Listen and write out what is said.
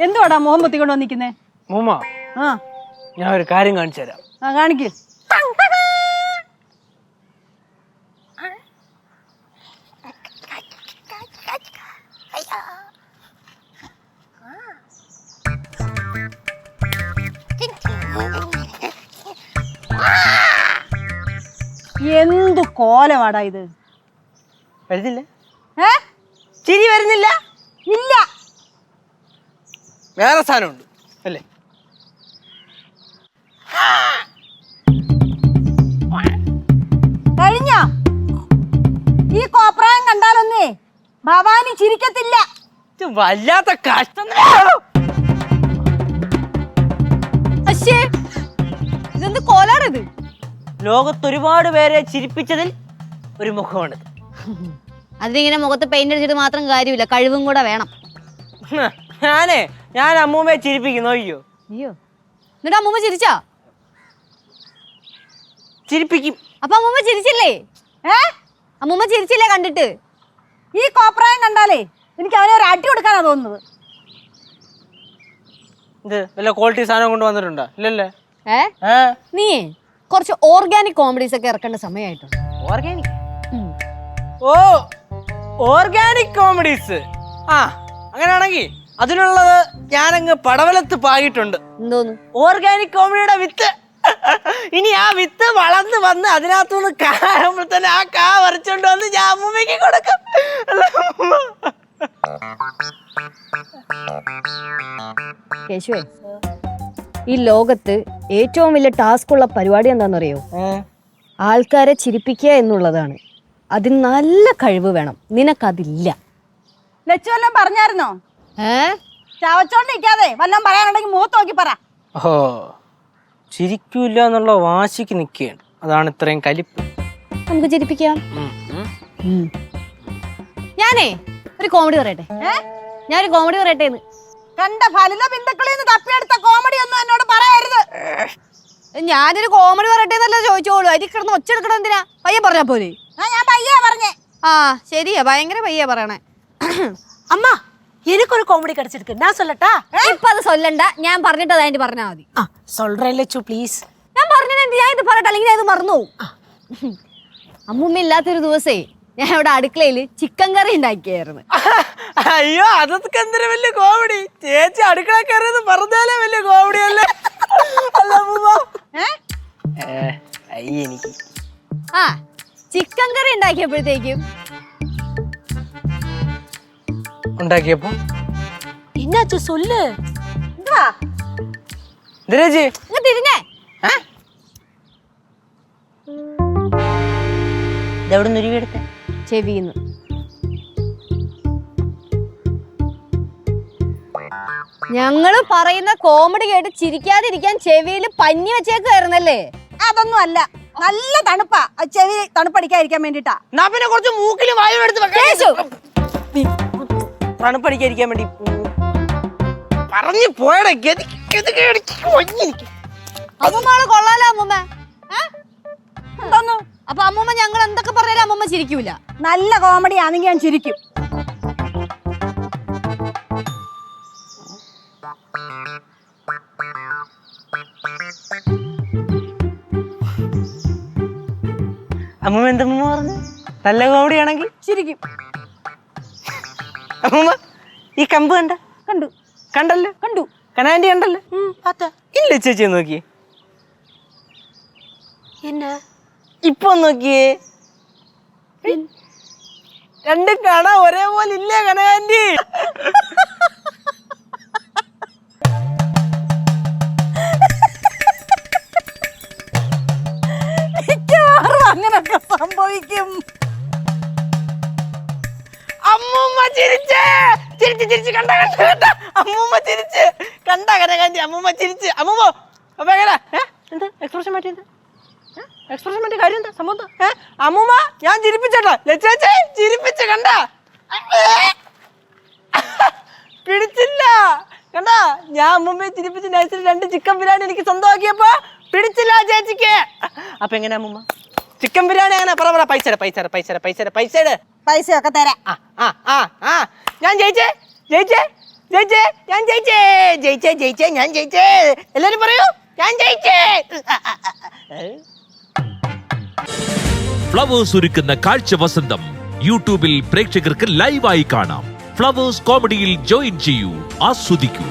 എന്തുവാടാ മോഹം പൊത്തിക്കൊണ്ട് വന്നിക്കുന്നേ മൂമ്മ ആ. ഞാൻ ഒരു കാര്യം കാണിച്ചു തരാം. ആ കാണിക്ക്. എന്തു കോലമാടാ ഇത്? വരുന്നില്ല? ഏ? ചിരി വരുന്നില്ല? ഇല്ല. വേറെ സാധനമുണ്ട്. അല്ലേ? കഴിഞ്ഞ? ഈ കോപ്രായം കണ്ടാലൊന്നേ ഭവാനി ചിരിക്കത്തില്ല. ഇത് വല്ലാത്ത കഷ്ടം ഇതെന്ത് കോലാണിത്? ലോകത്ത് ഒരുപാട് പേരെ ചിരിപ്പിച്ചതിൽ ഒരു മുഖമാണിത് അതിനിങ്ങനെ മുഖത്ത് പെയിന്റ് അടിച്ചിട്ട് മാത്രം കാര്യമില്ല കഴിവും കൂടെ വേണം. ഞാനേ ഞാൻ അമ്മൂമ്മയെ ചിരിപ്പിക്കുന്നു നോക്കിയോ അയ്യോ. എന്നിട്ട് അമ്മൂമ്മ ചിരിച്ചാ? ചിരിപ്പിക്കും. അപ്പൊ അമ്മൂമ്മ ചിരിച്ചില്ലേ? ഏ? അമ്മൂമ്മ ചിരിച്ചില്ലേ കണ്ടിട്ട്? ഈ കോപ്രായം കണ്ടാലേ എനിക്ക് അവനെ ഒരു അടി കൊടുക്കാനാ തോന്നുന്നത്. ഇത് വല്ല ക്വാളിറ്റി സാധനം കൊണ്ട് വന്നിട്ടുണ്ടോ? ഇല്ലല്ലേ? ഏ? ഏ? നീ കുറച്ച് ഓർഗാനിക് കോമഡീസ് ഒക്കെ ഇറക്കേണ്ട സമയമായിട്ടുണ്ട് ഓർഗാനിക് ഓ ഓർഗാനിക് കോമഡീസ് ആ അങ്ങനെയാണെങ്കിൽ അതിനുള്ളത് ഞാനങ്ങ് പടവലത്ത് പായിട്ടുണ്ട് എന്തോന്നു? ഓർഗാനിക് കോമഡിയുടെ വിത്ത്. ഇനി ആ വിത്ത് വളർന്ന് വന്ന് അതിനകത്തു നിന്ന് കാണുമ്പോൾ തന്നെ ആ കാ വരച്ചോണ്ട് വന്ന് ഞാൻ അമ്മൂമ്മയ്ക്ക് കൊടുക്കും. കേശുവേ ഈ ലോകത്ത് ഏറ്റവും വലിയ ടാസ്ക് ഉള്ള പരിപാടി എന്താണെന്നറിയോ? ആൾക്കാരെ ചിരിപ്പിക്കുക എന്നുള്ളതാണ്. അതിന് നല്ല കഴിവ് വേണം. നിനക്കതില്ല. ലച്ചു എല്ലാം പറഞ്ഞായിരുന്നോ? ചവച്ചോണ്ടിരിക്കാതെ. വല്ലതും പറയാനുണ്ടെങ്കിൽ മുഖത്ത് നോക്കി പറ. ഓ ചിരിക്കൂല എന്നുള്ള വാശിക്ക് നിൽക്കുകയാണ്. അതാണ് ഇത്രയും കലിപ്പ്. നമുക്ക് ചിരിപ്പിക്കാം. ഞാനേ ഒരു കോമഡി പറയട്ടെ. ഞാനൊരു കോമഡി പറയട്ടെ കണ്ട ഫലിത ബിന്ദുക്കളിൽ നിന്ന് തപ്പിയെടുത്ത കോമഡി ഒന്നും എന്നോട് പറയരുത്. ഞാനൊരു കോമഡി പറയട്ടെ എന്നല്ല ചോദിച്ചോളൂ. അതിൽ കിടന്ന് ഒച്ച എടുക്കണം എന്തിനാ? പയ്യെ പറഞ്ഞാ പോലെ ഞാൻ പയ്യെ പറഞ്ഞേ. ആ ശരിയാ. ഭയങ്കര പയ്യെ പറയണേ. അമ്മ എനിക്കൊരു കോമഡി കടിച്ചെടുക്ക് ഞാൻ സൊല്ലട്ടാ? ഇപ്പൊ അത് സൊല്ലണ്ട. ഞാൻ പറഞ്ഞിട്ട് അതായിട്ട് പറഞ്ഞാൽ മതി. ആ പ്ലീസ് ഞാൻ പറഞ്ഞത് ഞാൻ ഇത് പറയട്ടെ അല്ലെങ്കിൽ ഇത് മറന്നു അമ്മൂമ്മ ഇല്ലാത്തൊരു ദിവസേ ഞാൻ ഇവിടെ അടുക്കളയിൽ ചിക്കൻ കറി ഉണ്ടാക്കിയായിരുന്നു. അയ്യോ അതൊക്കെ എന്തൊരു വലിയ കോമഡി ചേച്ചി അടുക്കള കയറിയത് പറഞ്ഞാലേ വലിയ കോമഡി അല്ലേ? എനിക്ക് ആ ചിക്കൻ കറി ഉണ്ടാക്കിയപ്പോഴത്തേക്കും ഉണ്ടാക്കിയപ്പോ? എന്നാച്ചു ചെവിന്ന് പറയുന്ന കോമഡി കേട്ട് ചിരിക്കാതിരിക്കാൻ ചെവിയിൽ പഞ്ഞി വെച്ചേക്കായിരുന്നല്ലേ അതൊന്നും അല്ല നല്ല തണുപ്പാ. ചെവി തണുപ്പടിക്കാതിരിക്കാൻ വേണ്ടിട്ടാ പിന്നെ കുറച്ച് മൂക്കിലും വായു എടുത്ത് വെക്കാം തണുപ്പടിക്കാതിരിക്കാൻ വേണ്ടി പറഞ്ഞു പോയടാ ഗതി ഗതി ഒഞ്ഞിരിക്ക്. അമ്മൂമ്മ കൊള്ളാലോ അമ്മൂമ്മ? അപ്പൊ അമ്മൂമ്മ ഞങ്ങൾ എന്തൊക്കെ പറഞ്ഞാലും അമ്മൂമ്മ ചിരിക്കൂല. നല്ല കോമഡി ആണെങ്കിൽ ഞാൻ ചിരിക്കും. അമ്മൂമ്മ എന്തമ്മ പറഞ്ഞു? നല്ല കോമഡി ആണെങ്കിൽ? ചിരിക്കും. അമ്മ ഈ കമ്പ് കണ്ട? കണ്ടു. കണ്ടല്ലോ? കണ്ടു. കണാന്റെ കണ്ടല്ലോ? ഇല്ല ചേച്ചി നോക്കിയേ. എന്നാ? ഇപ്പൊ നോക്കിയേ. രണ്ട് കാണാ ഒരേപോലെ ഇല്ലേ കണകാന്റി അങ്ങനൊക്കെ സംഭവിക്കും. അമ്മൂമ്മ ചിരിച്ച്. ചിരിച്ച് ചിരിച്ച് കണ്ട കണ്ട കണ്ട. അമ്മൂമ്മ ചിരിച്ച്. കണ്ട കനകാന്റി അമ്മൂമ്മ ചിരിച്ച്. അമ്മൂമ്മ അപ്പൊ എങ്ങനെ? എന്ത്? എക്സ്പ്രഷൻ മാറ്റി എന്താ? എക്സ്പ്രഷൻ മാറ്റി കാര്യം എന്താ? സംഭവം? ഏ? അമ്മൂമ്മ ഞാൻ ചിരിപ്പിച്ചട്ടോ. ലച്ചേച്ചേ ചിരിപ്പിച്ച് കണ്ട. പിടിച്ചില്ല. കണ്ടാ? ഞാൻ അമ്മൂമ്മയെ ചിരിപ്പിച്ച് നൈസിൽ രണ്ട് ചിക്കൻ ബിരിയാണി എനിക്ക് സ്വന്തമാക്കിയപ്പോ പിടിച്ചില്ല ചേച്ചിക്ക്. അപ്പൊ എങ്ങനെയാ അമ്മൂമ്മ? ചിക്കൻ ബിരിയാണി അങ്ങനെ പറ പറ പൈസ പൈസ പൈസ പൈസ പൈസ ഒക്കെ തരാം. ആ ആ ആ ആ. ഞാൻ ജയിച്ചേ ജയിച്ചേ ജയിച്ചേ ഞാൻ ജയിച്ചേ ജയിച്ചേ ജയിച്ചേ ഞാൻ ജയിച്ചേ. എല്ലാരും പറയൂ ഞാൻ ജയിച്ചേ. ഫ്ലവേഴ്സ് ഒരുക്കുന്ന കാഴ്ച വസന്തം യൂട്യൂബിൽ പ്രേക്ഷകർക്ക് ലൈവായി കാണാം. ഫ്ലവേഴ്സ് കോമഡിയിൽ ജോയിൻ ചെയ്യൂ ആസ്വദിക്കൂ.